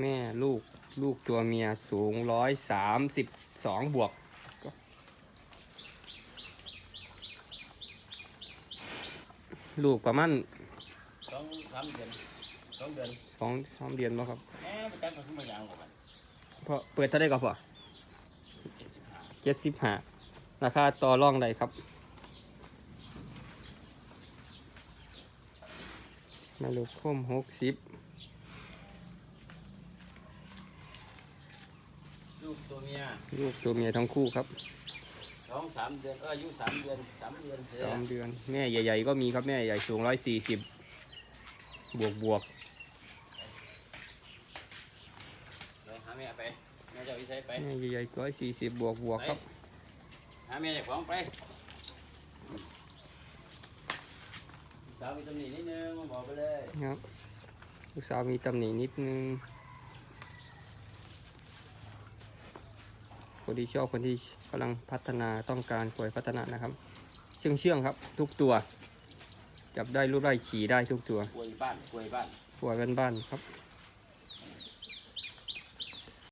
แม่ลูกลูกตัวเมียสูงร้อยสามสิบสองบวก ลูกประมาณสองสามเดือนสองเดือนสองสามเดือนแล้วครับแหมประกันก็ขึ้นมาอย่างกว่ากันเพราะเปิดเท่าได้ก็พอเจ็ดสิบห้าเจ็ดสิบห้าราคาต่อรองได้ครับแม่ลูกพ่มหกสิบ ลูกตัวเมียลูกตัวเมียทั้งคู่ครับสองสามเดือนเอออายุสามเดือนสามเดือนเสียสามเดือน แม่ใหญ่ ๆ ก็มีครับแม่ใหญ่สูงร้อยสี่สิบบวกบวกไปหาแม่ไปแม่เจะวิสัยไปแม่ใหญ่ๆร้อยสี่สิบบวกบวกครับหาแม่เจ้าของไปสาวมีตำหนินิดนึงมาบอกไปเลยครับลูกสาวมีตำหนินิดนึง คนที่ชอบคนที่กำลังพัฒนาต้องการป่วยพัฒนานะครับ เชื่องเชื่องๆครับ ทุกตัว จับได้รูปได้ขี่ได้ทุกตัวกล้วยบ้านกล้วยบ้านป่วยบ้านๆครับ